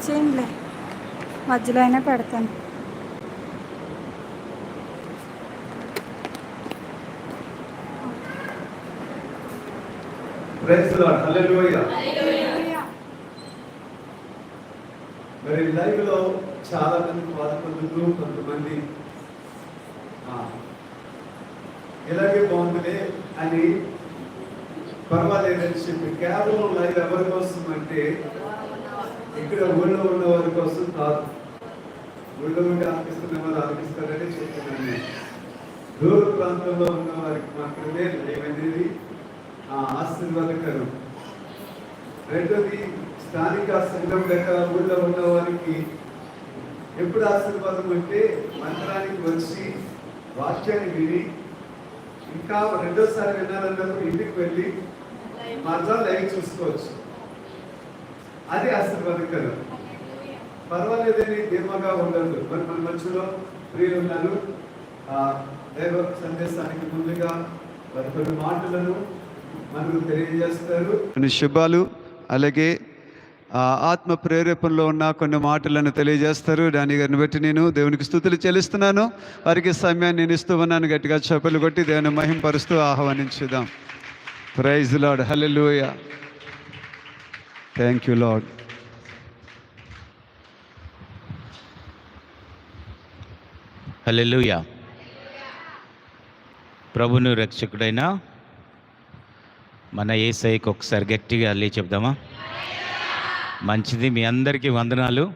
ఇచ్చేయండిలే మధ్యలో అయినా పెడతాను. ప్రైజ్ లార్డ్ హల్లెలూయా మరి లైవ్లో చాలా మంది పాల్గొందుతూ కొంతమంది ఆ, ఇలాగే బాగుందిలే అని పర్వాలేదని చెప్పి కేవలం లైవ్ ఎవరి కోసం అంటే ఇక్కడ ఊళ్ళో ఉన్న వారి కోసం కాదు. ఊళ్ళో ఉండి ఆర్పిస్తున్న వారు ఆర్పిస్తారని చెప్తున్నాను. నేను. దూర ప్రాంతంలో ఉన్న వారికి మాత్రమే లేవనేది ఆ, ఆశీర్వాదకరం. రెండోది స్థానిక సంఘం లేక ఊళ్ళో ఉన్న వారికి ఎప్పుడు ఆశీర్వాదం అంటే మంత్రానికి వచ్చి వాక్యాన్ని విని ఇంకా రెండోసారి వినాలన్నప్పుడు ఇంటికి వెళ్ళి మరలా లైవ్ చూసుకోవచ్చు. అది అసలు ఆశీర్వాదకరం పర్వాలేదని ధీమాగా ఉండదు. మరి మన మనుషులు ప్రియులు ఉన్నారు దైవ సందేశానికి ముందుగా వారి కొన్ని మాటలను మనకు తెలియజేస్తారు. కొన్ని శుభాలు అలాగే ఆత్మ ప్రేరేపణలో ఉన్న కొన్ని మాటలను తెలియజేస్తారు. దాని గారిని బట్టి నేను దేవునికి స్థుతులు చెల్లిస్తున్నాను. వారికి సమయాన్ని నేను ఇస్తూ ఉన్నాను. గట్టిగా చెప్పలు కొట్టి దేవుని మహింపరుస్తూ ఆహ్వానించుదాం. Praise lord hallelujah thank you lord hallelujah ప్రభును రక్షకుడైన మన ఏసైకి ఒకసారి గట్టిగా అల్లి చెప్దామా? మంచిది. మీ అందరికీ వందనాలు.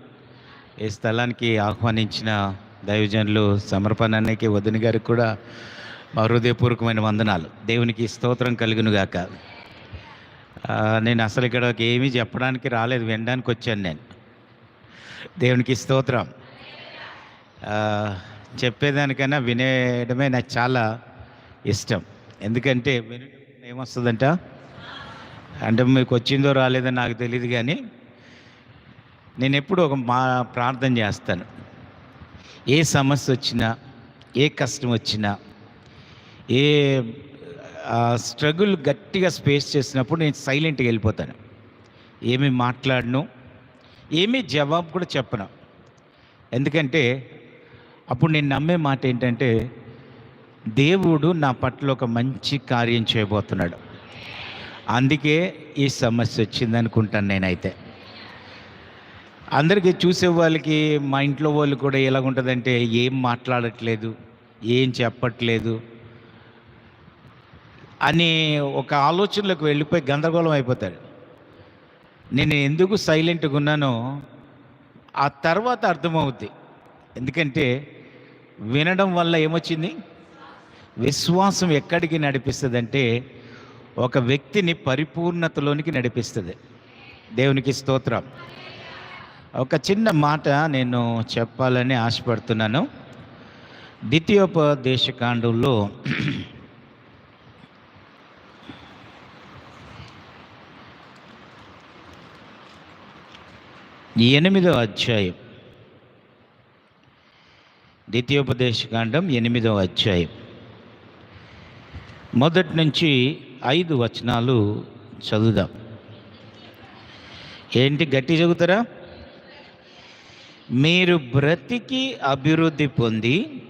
ఈ స్థలానికి ఆహ్వానించిన దైవజనులు సమర్పణానికి వదిన గారికి కూడా మా హృదయపూర్వకమైన వందనాలు. దేవునికి స్తోత్రం కలుగునుగాక. నేను అసలు ఇక్కడ ఏమీ చెప్పడానికి రాలేదు వినడానికి వచ్చాను నేను. దేవునికి స్తోత్రం. చెప్పేదానికైనా వినేయడమే నాకు చాలా ఇష్టం. ఎందుకంటే వినడం ఏమొస్తుందంట? అంటే మీకు వచ్చిందో రాలేదో నాకు తెలియదు కానీ నేను ఎప్పుడు ఒక మా ప్రార్థన చేస్తాను. ఏ సమస్య వచ్చినా ఏ కష్టం వచ్చినా ఏ స్ట్రగుల్ గట్టిగా స్పేస్ చేసినప్పుడు నేను సైలెంట్గా వెళ్ళిపోతాను. ఏమీ మాట్లాడను ఏమీ జవాబు కూడా చెప్పను. ఎందుకంటే అప్పుడు నేను నమ్మే మాట ఏంటంటే దేవుడు నా పట్ల ఒక మంచి కార్యం చేయబోతున్నాడు. అందుకే ఈ సమస్య వచ్చింది అనుకుంటాను నేనైతే. అందరికీ చూసే వాళ్ళకి మా ఇంట్లో వాళ్ళు కూడా ఎలాగుంటుందంటే ఏం మాట్లాడట్లేదు ఏం చెప్పట్లేదు. అని ఒక ఆలోచనలోకి వెళ్ళిపోయి గందరగోళం అయిపోతాడు. నేను ఎందుకు సైలెంట్గా ఉన్నానో ఆ తర్వాత అర్థమవుద్ది. ఎందుకంటే వినడం వల్ల ఏమొచ్చింది? విశ్వాసం ఎక్కడికి నడిపిస్తుందంటే ఒక వ్యక్తిని పరిపూర్ణతలోనికి నడిపిస్తుంది. దేవునికి స్తోత్రం. ఒక చిన్న మాట నేను చెప్పాలని ఆశపడుతున్నాను. ద్వితీయోపదేశకాండంలో ఎనిమిదో అధ్యాయం. ద్వితీయోపదేశకాండం ఎనిమిదో అధ్యాయం. మొదటి నుంచి ఐదు వచనాలు చదువుదాం. ఏంటి గట్టి చదువుతారా? మీరు బ్రతికి అభివృద్ధి పొంది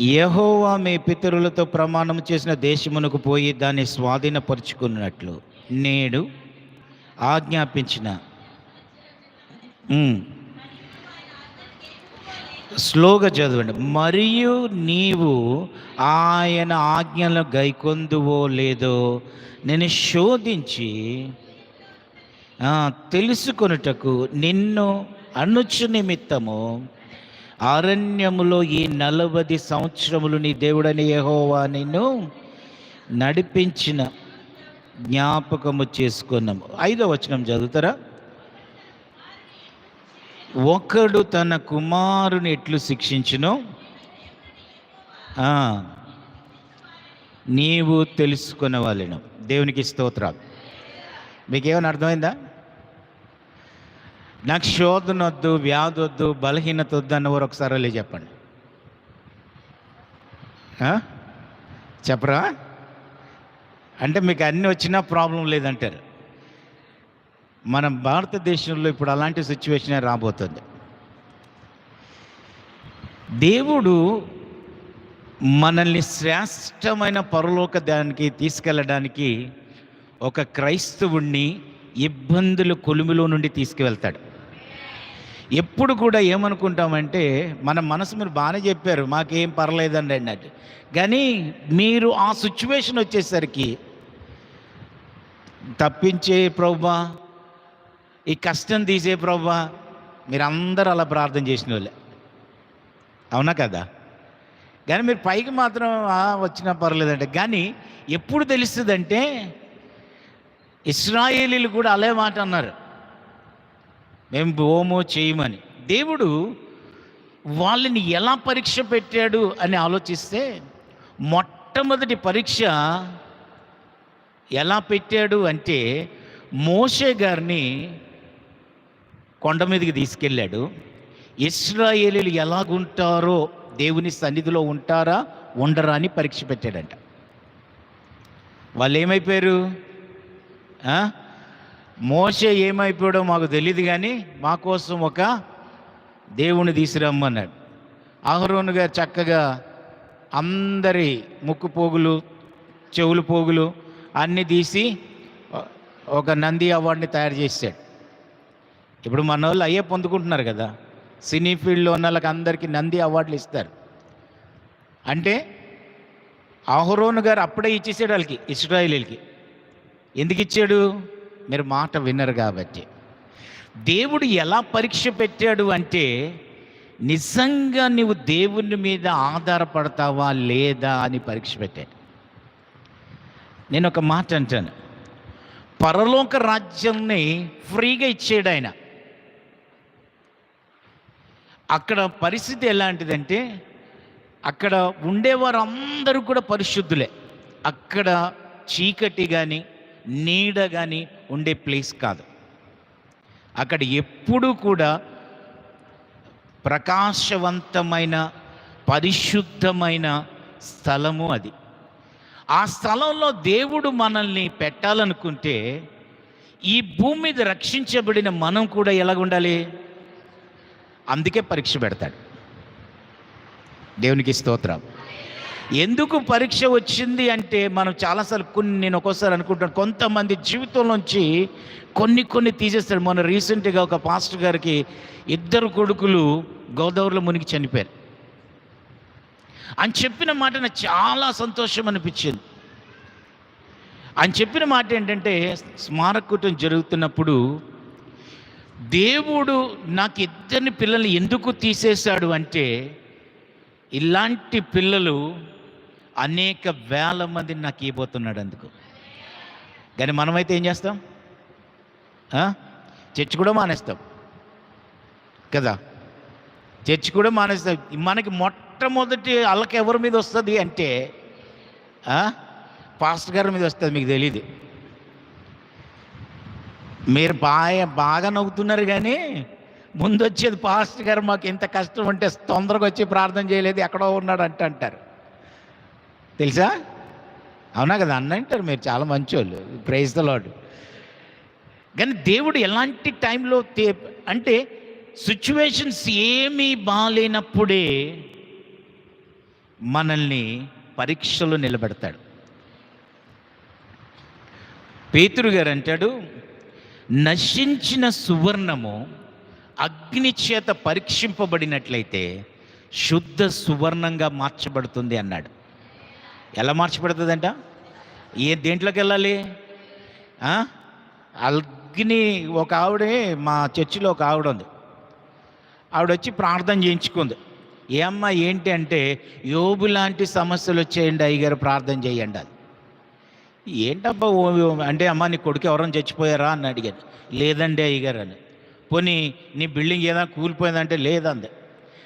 యహోవా మీ పితరులతో ప్రమాణం చేసిన దేశమునకు పోయి దాన్ని స్వాధీనపరుచుకున్నట్లు. నేడు ఆజ్ఞాపించిన. స్లోగా చదవండి. మరియు నీవు ఆయన ఆజ్ఞలు గైకొందువో లేదో నేను శోధించి తెలుసుకొనుటకు నిన్ను అనుచు నిమిత్తము. అరణ్యములో ఈ నలభై సంవత్సరములు నీ దేవుడని యహోవా నిన్ను నడిపించిన. జ్ఞాపకము చేసుకున్నాము. ఐదో వచనం చదువుతారా? ఒకడు తన కుమారుని ఎట్లు శిక్షించును? నీవు నీవు తెలుసుకునవలెను దేవునికి స్తోత్రాలు. మీకేమైనా అర్థమైందా? నాకు శోధన వద్దు వ్యాధి వద్దు బలహీనత వద్దు అన్నవారు ఒకసారి చెప్పండి. చెప్పరా? అంటే మీకు అన్నీ వచ్చినా ప్రాబ్లం లేదంటారు. మన భారతదేశంలో ఇప్పుడు అలాంటి సిచ్యువేషనే రాబోతుంది. దేవుడు మనల్ని శ్రేష్టమైన పరలోక దానికి తీసుకెళ్ళడానికి ఒక క్రైస్తవుణ్ణి ఇబ్బందుల కొలుములో నుండి తీసుకువెళ్తాడు. ఎప్పుడు కూడా ఏమనుకుంటామంటే మన మనసు మీరు బాగానే చెప్పారు మాకేం పర్లేదండి అన్నట్టు. కానీ మీరు ఆ సిచ్యువేషన్ వచ్చేసరికి తప్పించే ప్రభా ఈ కష్టం తీసే ప్రభా మీరందరూ అలా ప్రార్థన చేసిన వాళ్ళే అవునా కదా? కానీ మీరు పైకి మాత్రం వచ్చినా పర్లేదంటే. కానీ ఎప్పుడు తెలుస్తుందంటే ఇస్రాయేలీలు కూడా అలే మాట అన్నారు. మేము భోమో చేయమని. దేవుడు వాళ్ళని ఎలా పరీక్ష పెట్టాడు అని ఆలోచిస్తే మొట్టమొదటి పరీక్ష ఎలా పెట్టాడు అంటే మోషే గారిని కొండ మీదకి తీసుకెళ్ళాడు. ఇస్రాయేలీలు ఎలాగుంటారో దేవుని సన్నిధిలో ఉంటారా ఉండరా అని పరీక్ష పెట్టాడంట. వాళ్ళు ఏమైపోయారు? మోసే మోషే ఏమైపోయాడో మాకు తెలియదు కానీ మా కోసం ఒక దేవుని తీసుకురమ్మన్నాడు. ఆహరోను గారు చక్కగా అందరి ముక్కు పోగులు చెవులు పోగులు అన్నీ తీసి ఒక నంది అవార్డుని తయారు చేశాడు. ఇప్పుడు మన వాళ్ళు అయ్యే పొందుకుంటున్నారు కదా. సినీ ఫీల్డ్లో ఉన్న వాళ్ళకి అందరికీ నంది అవార్డులు ఇస్తారు. అంటే అహరోను గారు అప్పుడే ఇచ్చేసాడు వాళ్ళకి ఇస్రాయేలీలకి. ఎందుకు ఇచ్చాడు? మీరు మాట వినరు కాబట్టి. దేవుడు ఎలా పరీక్ష పెట్టాడు అంటే నిజంగా నువ్వు దేవుని మీద ఆధారపడతావా లేదా అని పరీక్ష పెట్టాడు. నేను ఒక మాట అంటాను. పరలోక రాజ్యాన్ని ఫ్రీగా ఇచ్చాడు ఆయన. అక్కడ పరిస్థితి ఎలాంటిదంటే అక్కడ ఉండేవారు అందరూ కూడా పరిశుద్ధులే. అక్కడ చీకటి కానీ నీడ కానీ ఉండే ప్లేస్ కాదు. అక్కడ ఎప్పుడూ కూడా ప్రకాశవంతమైన పరిశుద్ధమైన స్థలము అది. ఆ స్థలంలో దేవుడు మనల్ని పెట్టాలనుకుంటే ఈ భూమి మీద రక్షించబడిన మనం కూడా ఎలాగుండాలి అందుకే పరీక్ష పెడతాడు. దేవునికి స్తోత్రం. ఎందుకు పరీక్ష వచ్చింది అంటే మనం చాలాసార్లు కొన్ని నేను ఒక్కోసారి అనుకుంటాను కొంతమంది జీవితంలోంచి కొన్ని కొన్ని తీసేస్తాడు. మొన్న రీసెంట్గా ఒక పాస్టర్ గారికి ఇద్దరు కొడుకులు గోదావరిలో మునిగి చనిపోయారు. అని చెప్పిన మాట నాకు చాలా సంతోషం అనిపించింది. ఆయన చెప్పిన మాట ఏంటంటే స్మారకూటం జరుగుతున్నప్పుడు దేవుడు నాకు ఇద్దరిని పిల్లల్ని ఎందుకు తీసేశాడు అంటే ఇలాంటి పిల్లలు అనేక వేల మందిని నాకు ఇవ్వబోతున్నాడు అందుకు. కానీ మనమైతే ఏం చేస్తాం? చర్చ్ చర్చి కూడా మానేస్తాం. కదా? చర్చి కూడా మానేస్తాం మనకి మొట్టమొదటి అల్లకి ఎవరి మీద వస్తుంది అంటే పాస్టర్ గారి మీద వస్తుంది మీకు తెలియదు మీరు బాగా బాగా నవ్వుతున్నారు కానీ ముందు వచ్చేది పాస్టర్ గారు మాకు ఇంత కష్టం అంటే తొందరగా వచ్చి ప్రార్థన చేయలేదు ఎక్కడో ఉన్నాడు అంటే అంటారు. తెలుసా? అవునా కదా? అన్న అంటారు మీరు చాలా మంచోళ్ళు. ప్రైజ్ ద లాడ్ కానీ దేవుడు ఎలాంటి టైంలో అంటే సిచ్యువేషన్స్ ఏమీ బాగాలేనప్పుడే మనల్ని పరీక్షలు నిలబెడతాడు. పేతురు గారు అంటాడు నశించిన సువర్ణము అగ్ని చేత పరీక్షింపబడినట్లయితే శుద్ధ సువర్ణంగా మార్చబడుతుంది అన్నాడు. ఎలా మార్చబడుతుందంట? ఏ దేంట్లోకి వెళ్ళాలి? అగ్ని ఒక ఆవిడే మా చర్చిలో ఒక ఆవిడ ఉంది. ఆవిడ వచ్చి ప్రార్థన చేయించుకుంది. ఏ అమ్మ ఏంటి అంటే యోబు లాంటి సమస్యలు వచ్చేయండి అయ్యగారు ప్రార్థన చేయండి అది ఏంటబ్బా ఓ అంటే అమ్మ నీ కొడుకు ఎవరైనా చచ్చిపోయారా? అని అడిగాను. లేదండి అయ్యగారు అని. పోనీ నీ బిల్డింగ్ ఏదైనా కూలిపోయిందంటే లేదంది.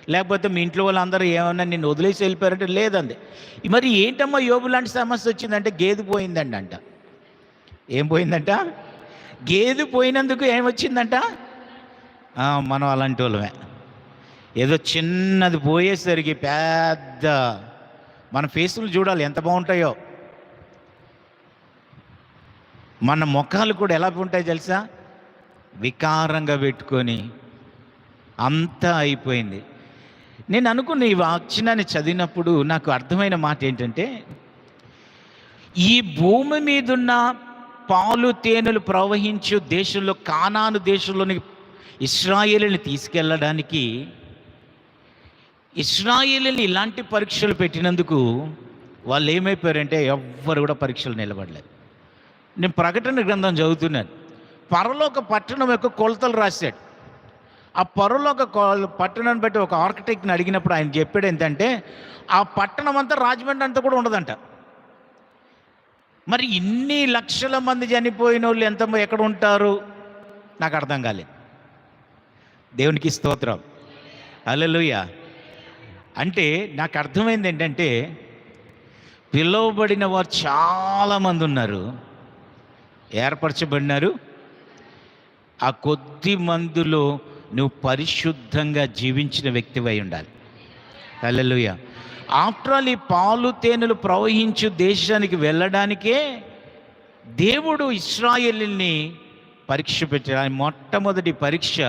లేకపోతే మీ ఇంట్లో వాళ్ళందరూ ఏమన్నా నిన్ను వదిలేసి వెళ్ళిపోయారంటే లేదంది. మరి ఏంటమ్మా యోబు లాంటి సమస్య వచ్చిందంటే గేదె పోయిందండి అంట. ఏం పోయిందంట? గేదె పోయినందుకు ఏమొచ్చిందంట? మనం అలాంటి వాళ్ళమే. ఏదో చిన్నది పోయేసరికి పెద్ద. మన ఫేసులు చూడాలి ఎంత బాగుంటాయో. మన ముఖాలు కూడా ఎలా ఉంటాయి తెలుసా? వికారంగా పెట్టుకొని అంతా అయిపోయింది. నేను అనుకున్న ఈ వాక్చనాన్ని చదివినప్పుడు నాకు అర్థమైన మాట ఏంటంటే ఈ భూమి మీదున్న పాలు తేనెలు ప్రవహించు దేశంలో కానాను దేశంలోని ఇస్రాయేలుని తీసుకెళ్ళడానికి ఇస్రాయిల్ని ఇలాంటి పరీక్షలు పెట్టినందుకు వాళ్ళు ఏమైపోయారంటే ఎవ్వరు కూడా పరీక్షలు నిలబడలేదు. నేను ప్రకటన గ్రంథం చదువుతున్నాను. పరలోక పట్టణం యొక్క కొలతలు రాశాడు. ఆ పరలోక కొ- పట్టణాన్ని బట్టి ఒక ఆర్కిటెక్ట్ని అడిగినప్పుడు ఆయన చెప్పాడు ఏంటంటే ఆ పట్టణం అంతా రాజమండ్రి అంతా కూడా ఉండదంట. మరి ఇన్ని లక్షల మంది చనిపోయిన వాళ్ళు ఎంత ఎక్కడ ఉంటారు? నాకు అర్థం కాలేదు. దేవునికి స్తోత్రం. అల్లెలుయ అంటే నాకు అర్థమైంది ఏంటంటే పిలువబడిన వారు చాలామంది ఉన్నారు. ఏర్పరచబడినారు. ఆ కొద్ది మందిలో నువ్వు పరిశుద్ధంగా జీవించిన వ్యక్తివై ఉండాలి. అల్లెలుయ ఆఫ్టర్ ఆల్ ఈ పాలు తేనెలు ప్రవహించు దేశానికి వెళ్ళడానికే దేవుడు ఇస్రాయేల్ని పరీక్ష పెట్టాడు. మొట్టమొదటి పరీక్ష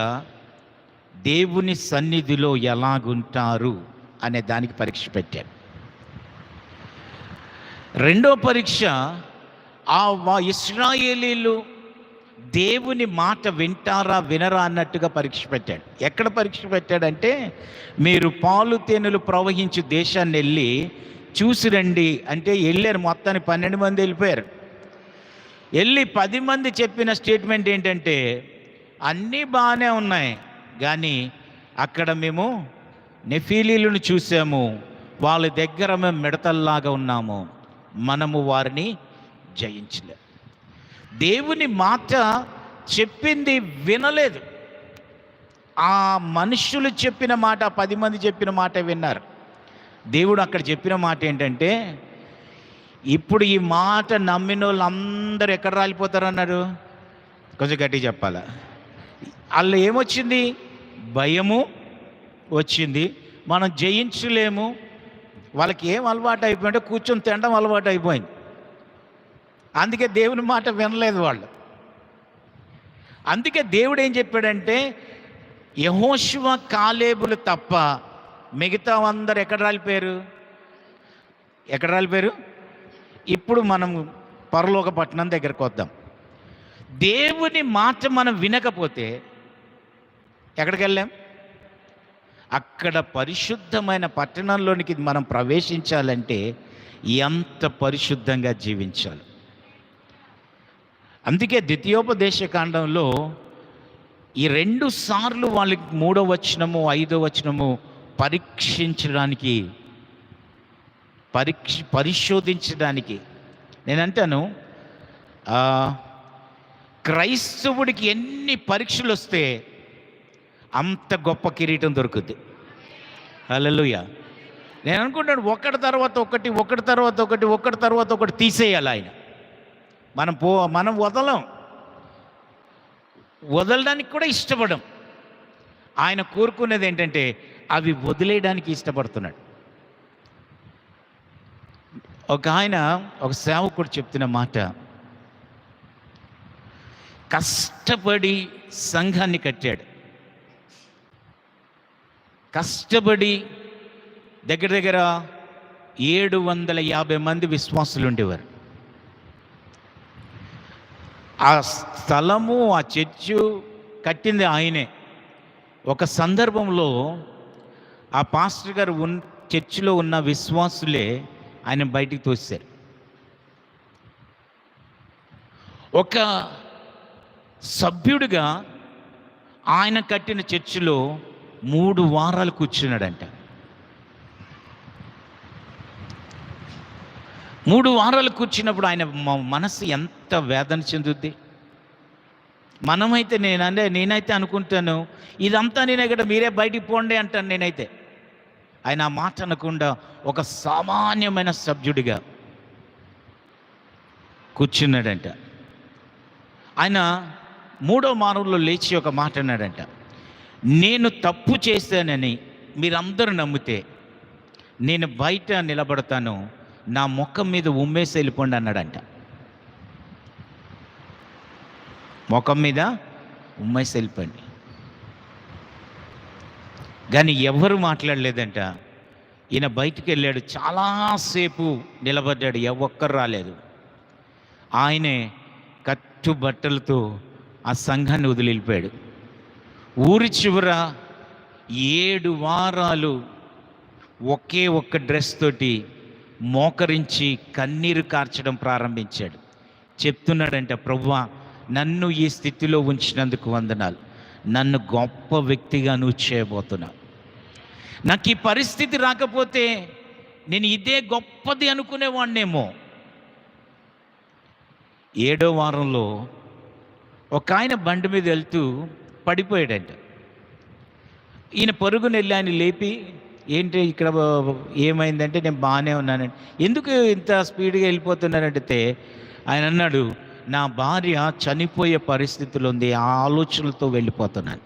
దేవుని సన్నిధిలో ఎలాగుంటారు? అనే దానికి పరీక్ష పెట్టాడు రెండో పరీక్ష ఆ వా- ఇస్రాయేలీలు దేవుని మాట వింటారా వినరా అన్నట్టుగా పరీక్ష పెట్టాడు. ఎక్కడ పరీక్ష పెట్టాడంటే మీరు పాలు తేనెలు ప్రవహించి దేశాన్ని వెళ్ళి చూసి రండి అంటే వెళ్ళారు మొత్తానికి పన్నెండు మంది వెళ్ళిపోయారు. వెళ్ళి పది మంది చెప్పిన స్టేట్మెంట్ ఏంటంటే అన్నీ బాగానే ఉన్నాయి కానీ అక్కడ మేము నెఫీలీలను చూసాము వాళ్ళ దగ్గర మేము మిడతల్లాగా ఉన్నాము. మనము వారిని జయించలే. దేవుని మాట చెప్పింది వినలేదు. ఆ మనుషులు చెప్పిన మాట పది మంది చెప్పిన మాట విన్నారు. దేవుడు అక్కడ చెప్పిన మాట ఏంటంటే ఇప్పుడు ఈ మాట నమ్మిన వాళ్ళందరూ ఎక్కడ రాలిపోతారన్నారు కొంచెం గట్టి చెప్పాలా? వాళ్ళు ఏమొచ్చింది? భయము వచ్చింది. మనం జయించలేము. వాళ్ళకి ఏం అలవాటు అయిపోయింటే కూర్చొని తినడం అలవాటు అయిపోయింది. అందుకే దేవుని మాట వినలేదు వాళ్ళు. అందుకే దేవుడు ఏం చెప్పాడంటే యహోశివ కాలేబులు తప్ప మిగతా అందరు ఎక్కడ రాలిపోయారు? ఎక్కడ రాలిపోయారు? ఇప్పుడు మనం పరలోక పట్టణం దగ్గరకు వద్దాం. దేవుని మాట మనం వినకపోతే ఎక్కడికి వెళ్ళాం? అక్కడ పరిశుద్ధమైన పట్టణంలోనికి మనం ప్రవేశించాలంటే ఎంత పరిశుద్ధంగా జీవించాలి. అందుకే ద్వితీయోపదేశ కాండంలో ఈ రెండు సార్లు వాళ్ళకి మూడో వచనము ఐదో వచనము పరీక్షించడానికి పరీక్ష పరిశోధించడానికి. నేను అంటాను క్రైస్తవుడికి ఎన్ని పరీక్షలు వస్తే అంత గొప్ప కిరీటం దొరుకుద్ది. అలలుయ నేను అనుకుంటాను ఒకటి తర్వాత ఒకటి ఒకటి తర్వాత ఒకటి ఒకటి తర్వాత ఒకటి తీసేయాలి ఆయన. మనం పో మనం వదలం. వదలడానికి కూడా ఇష్టపడం. ఆయన కోరుకునేది ఏంటంటే అవి వదిలేయడానికి ఇష్టపడుతున్నాడు. ఒక ఆయన ఒక సేవకుడు చెప్తున్న మాట. కష్టపడి సంఘాన్ని కట్టాడు. కష్టపడి దగ్గర దగ్గర ఏడు వందల యాభై మంది విశ్వాసులు ఉండేవారు ఆ స్థలము ఆ చర్చు కట్టింది ఆయనే. ఒక సందర్భంలో ఆ పాస్టర్ గారు ఉన్ చర్చిలో ఉన్న విశ్వాసులే ఆయన బయటికి తోసారు ఒక సభ్యుడిగా ఆయన కట్టిన చర్చిలో మూడు వారాలు కూర్చున్నాడంట. మూడు వారాలు కూర్చున్నప్పుడు ఆయన మనసు ఎంత వేదన చెందుద్ది. మనమైతే నేను అంటే నేనైతే అనుకుంటాను ఇదంతా నేను ఇక్కడ మీరే బయటికి పోండి అంటాను నేనైతే. ఆయన ఆ మాట అనకుండా ఒక సామాన్యమైన సభ్యుడిగా కూర్చున్నాడంట. ఆయన మూడో మానవుల్లో లేచి ఒక మాట అన్నాడంట. నేను తప్పు చేశానని మీరందరూ నమ్మితే నేను బయట నిలబడతాను నా ముఖం మీద ఉమ్మేసి వెళ్ళిపోండి అన్నాడంట. ముఖం మీద ఉమ్మేసి వెళ్ళిపోండి. కానీ ఎవరు మాట్లాడలేదంట. ఈయన బయటికి వెళ్ళాడు చాలాసేపు నిలబడ్డాడు ఎ ఒక్కరు రాలేదు. ఆయనే కట్టు బట్టలతో ఆ సంఘాన్ని వదిలి వెళ్ళిపోయాడు. ఊరి చివర ఏడు వారాలు ఒకే ఒక్క డ్రెస్ తోటి మోకరించి కన్నీరు కార్చడం ప్రారంభించాడు. చెప్తున్నాడంట ప్రభువా నన్ను ఈ స్థితిలో ఉంచినందుకు వందనాలు. నన్ను గొప్ప వ్యక్తిగా నువ్వు చేయబోతున్నావు. నాకు ఈ పరిస్థితి రాకపోతే నేను ఇదే గొప్పది అనుకునేవాడినేమో ఏడో వారంలో ఒక ఆయన బండి మీద వెళ్తూ పడిపోయాడంట. ఈయన పరుగుని వెళ్ళి ఆయన లేపి ఏంటి ఇక్కడ ఏమైందంటే నేను బాగానే ఉన్నానండి ఎందుకు ఇంత స్పీడ్గా వెళ్ళిపోతున్నానంటే ఆయన అన్నాడు నా భార్య చనిపోయే పరిస్థితులు ఉంది ఆ ఆలోచనలతో వెళ్ళిపోతున్నాను.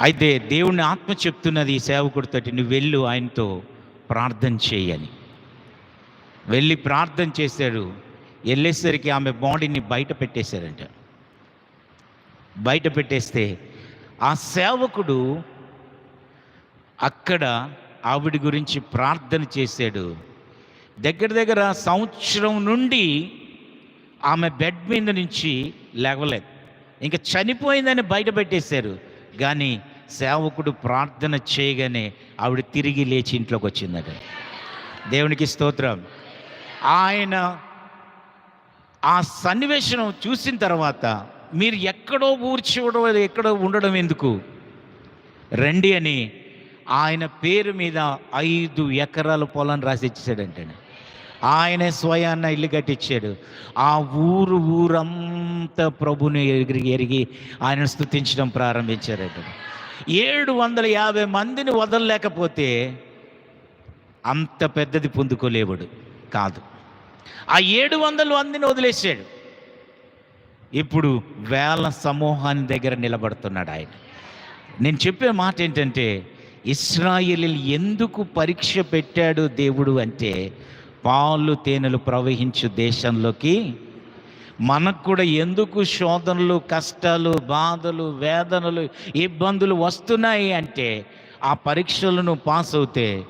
అయితే దేవుని ఆత్మ చెప్తున్నది ఈ సేవకుడితోటి నువ్వు వెళ్ళు ఆయనతో ప్రార్థన చేయని. వెళ్ళి ప్రార్థన చేశాడు. వెళ్ళేసరికి ఆమె బాడీని బయట పెట్టేశారంట. బయట పెట్టేస్తే ఆ సేవకుడు అక్కడ ఆవిడ గురించి ప్రార్థన చేశాడు. దగ్గర దగ్గర సంవత్సరం నుండి ఆమె బెడ్ మీద నుంచి లేవలేదు. ఇంకా చనిపోయిందని బయట పెట్టేశారు. కానీ సేవకుడు ప్రార్థన చేయగానే ఆవిడ తిరిగి లేచి ఇంట్లోకి వచ్చిందట. దేవునికి స్తోత్రం. ఆయన ఆ సన్నివేశం చూసిన తర్వాత మీరు ఎక్కడో ఊర్చివడం ఎక్కడో ఉండడం ఎందుకు? రండి అని ఆయన పేరు మీద ఐదు ఎకరాల పొలాన్ని రాసి ఇచ్చేసాడంటే ఆయనే స్వయాన్న ఇల్లు కట్టించాడు ఆ ఊరు ఊరంతా ప్రభుని ఎగిరి ఎరిగి ఆయన స్థుతించడం ప్రారంభించారట ఏడు వందల యాభై మందిని వదలలేకపోతే అంత పెద్దది పొందుకోలేవాడు కాదు. ఆ ఏడు వందల మందిని వదిలేసాడు ఇప్పుడు వేల సమూహాన్ని దగ్గర నిలబడుతున్నాడు ఆయన. నేను చెప్పే మాట ఏంటంటే ఇస్రాయిల్ ఎందుకు పరీక్ష పెట్టాడు దేవుడు అంటే పాలు తేనెలు ప్రవహించు దేశంలోకి మనకు కూడా ఎందుకు శోధనలు కష్టాలు బాధలు వేదనలు ఇబ్బందులు వస్తున్నాయి అంటే ఆ పరీక్షలను పాస్ అవుతే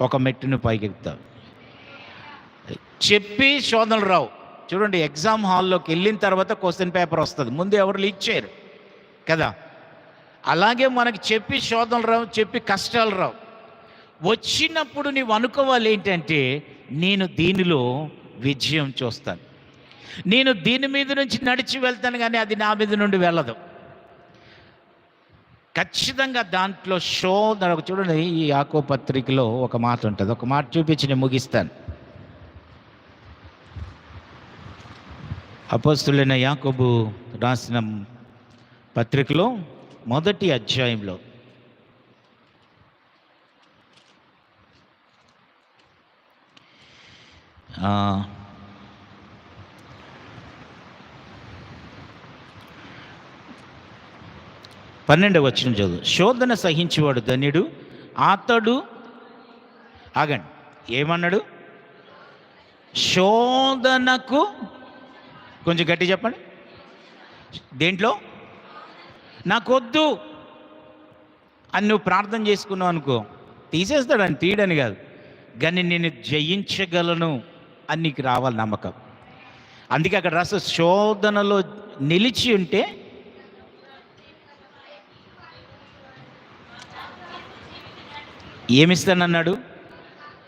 ఒక మెట్టును పైకెత్తావు. చెప్పి శోధనలు రావు. చూడండి ఎగ్జామ్ హాల్లోకి వెళ్ళిన తర్వాత క్వశ్చన్ పేపర్ వస్తుంది. ముందు ఎవరు లీక్ చేయరు. కదా? అలాగే మనకి చెప్పి శోధనలు రావు చెప్పి కష్టాలు రావు. వచ్చినప్పుడు నీవు అనుకోవాలి ఏంటంటే నేను దీనిలో విజయం చూస్తాను. నేను దీని మీద నుంచి నడిచి వెళ్తాను కానీ అది నా మీద నుండి వెళ్ళదు. ఖచ్చితంగా దాంట్లో శోధన చూడండి ఈ ఆకో పత్రికలో ఒక మాట ఉంటుంది. ఒక మాట చూపించి నేను ముగిస్తాను. అపోస్తులైన యాకోబు రాసిన పత్రికలో మొదటి అధ్యాయంలో. పన్నెండవ వచ్చిన చదువు. శోధన సహించేవాడు ధన్యుడు అతడు ఆగండి ఏమన్నాడు? శోధనకు కొంచెం గట్టి చెప్పండి. దేంట్లో? నాకొద్దు. అని నువ్వు ప్రార్థన చేసుకున్నావు అనుకో తీసేస్తాడు అని తీయడని కాదు. కానీ నేను జయించగలను అని నీకు రావాలి నమ్మకం. అందుకే అక్కడ రాస శోధనలో నిలిచి ఉంటే ఏమిస్తానన్నాడు?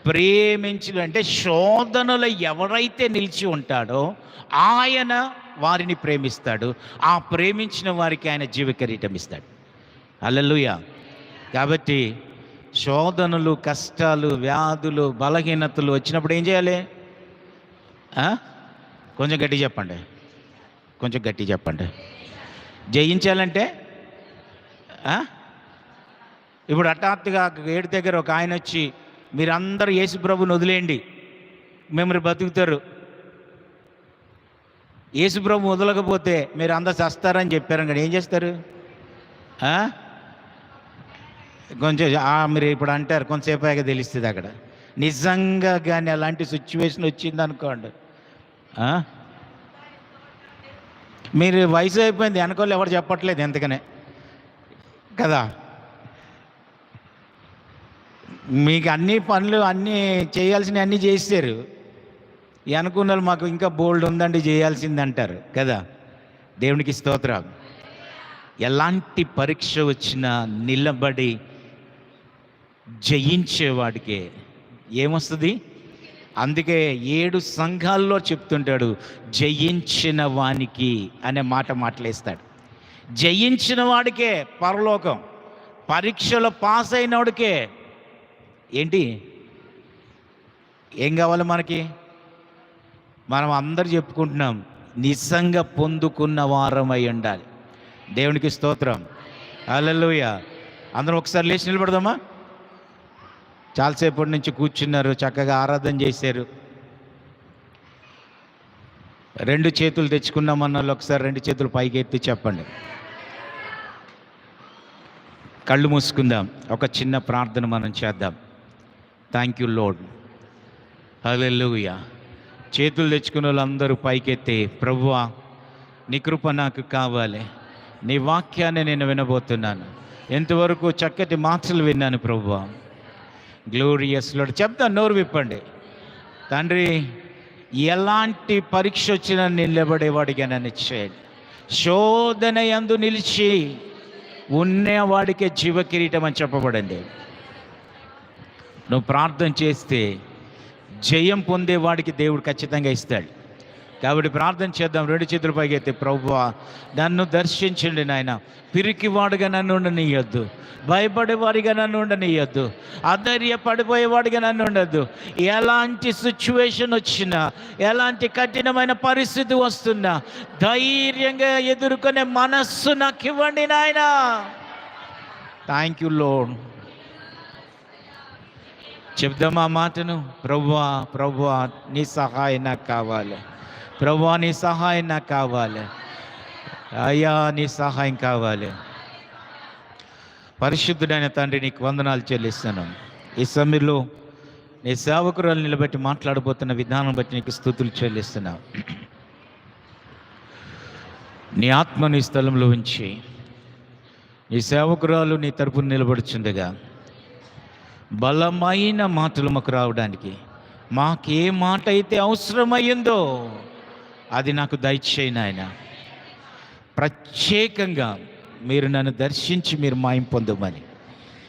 ప్రేమించు అంటే శోధనలు ఎవరైతే నిలిచి ఉంటాడో ఆయన వారిని ప్రేమిస్తాడు. ఆ ప్రేమించిన వారికి ఆయన జీవ కిరీటం ఇస్తాడు అల్లలుయ కాబట్టి శోధనలు కష్టాలు వ్యాధులు బలహీనతలు వచ్చినప్పుడు ఏం చేయాలి? కొంచెం గట్టి చెప్పండి. కొంచెం గట్టి చెప్పండి. జయించాలంటే? ఆ? ఇప్పుడు హఠాత్తుగా ఏడు దగ్గర ఒక ఆయన వచ్చి మీరందరూ యేసు ప్రభుని వదిలేయండి. మిమ్మల్ని బతుకుతారు యేసు ప్రభు వదలకపోతే మీరు అందరు చస్తారని చెప్పారు కానీ ఏం చేస్తారు? కొంచెం మీరు ఇప్పుడు అంటారు కొంతసేపు అయ్యాక తెలుస్తుంది అక్కడ. నిజంగా కానీ అలాంటి సిచ్యువేషన్ వచ్చింది అనుకోండి మీరు వయసు అయిపోయింది వెనకాల ఎవరు చెప్పట్లేదు ఎందుకనే కదా? మీకు అన్ని పనులు అన్నీ చేయాల్సినవి అన్నీ చేస్తారు. అనుకున్న వాళ్ళు మాకు ఇంకా బోల్డ్ ఉందండి చేయాల్సింది అంటారు కదా? దేవునికి స్తోత్రం. ఎలాంటి పరీక్ష వచ్చినా నిలబడి జయించేవాడికే. ఏమొస్తుంది? అందుకే ఏడు సంఘాల్లో చెప్తుంటాడు జయించిన వానికి అనే మాట మాట్లాడేస్తాడు. జయించిన వాడికే పరలోకం పరీక్షలో పాస్ అయినవాడికే ఏంటి? ఏం కావాలి మనకి? మనం అందరు చెప్పుకుంటున్నాం నిజంగా పొందుకున్న వారం అయి ఉండాలి. దేవునికి స్తోత్రం. అల్లెలుయ అందరం ఒకసారి లేచి నిలబడదామా? చాలాసేపటి నుంచి కూర్చున్నారు చక్కగా ఆరాధన చేశారు. రెండు చేతులు తెచ్చుకున్నామన్న వాళ్ళు ఒకసారి రెండు చేతులు పైకి ఎత్తి చెప్పండి. కళ్ళు మూసుకుందాం. ఒక చిన్న ప్రార్థన మనం చేద్దాం. థ్యాంక్ యూ లోడ్ హలెల్లుయ చేతులు తెచ్చుకున్న వాళ్ళందరూ పైకెత్తి ప్రభువా నీ కృప నాకు కావాలి. నీ వాక్యాన్ని నేను వినబోతున్నాను. ఎంతవరకు చక్కటి మాటలు విన్నాను ప్రభువా. గ్లోరియస్ లోడ్ చెప్తాను నోరు విప్పండి. తండ్రి ఎలాంటి పరీక్ష వచ్చినా నిలబడేవాడిగా నన్ను చేయండి శోధన యందు నిలిచి ఉన్నవాడికే జీవకిరీటం అని చెప్పబడింది. నువ్వు ప్రార్థన చేస్తే జయం పొందేవాడికి దేవుడు ఖచ్చితంగా ఇస్తాడు. కాబట్టి ప్రార్థన చేద్దాం. రెండు చేతుల పైకి ఎత్తి నన్ను దర్శించండి నాయన. పిరికివాడుగా నన్ను ఉండనియొద్దు. భయపడేవాడిగా నన్ను ఉండనియొద్దు. అధైర్య పడిపోయేవాడిగా నన్ను ఉండద్దు. ఎలాంటి సిచ్యువేషన్ వచ్చినా ఎలాంటి కఠినమైన పరిస్థితి వస్తున్నా ధైర్యంగా ఎదుర్కొనే మనస్సు నాకు ఇవ్వండి నాయన. థ్యాంక్ యూ లోన్ చెప్దాం ఆ మాటను? ప్రభువా ప్రభువా నీ సహాయం నాకు కావాలి. ప్రభువా నీ సహాయం నాకు కావాలి. అయ్యా నీ సహాయం కావాలి. పరిశుద్ధుడైన తండ్రి నీకు వందనాలు చెల్లిస్తాను ఈ సమయంలో నీ సేవకురాలు నిలబెట్టి మాట్లాడబోతున్న విధానం బట్టి నీకు స్థుతులు చెల్లిస్తున్నావు నీ ఆత్మ నీ స్థలంలో ఉంచి నీ సేవకురాలు నీ తరపున నిలబడుచుండగా బలమైన మాటలు మాకు రావడానికి. మాకే మాట అయితే అవసరమయ్యిందో అది నాకు దయచేయి నాయన. ప్రత్యేకంగా మీరు నన్ను దర్శించి మీరు మాయం పొందమని.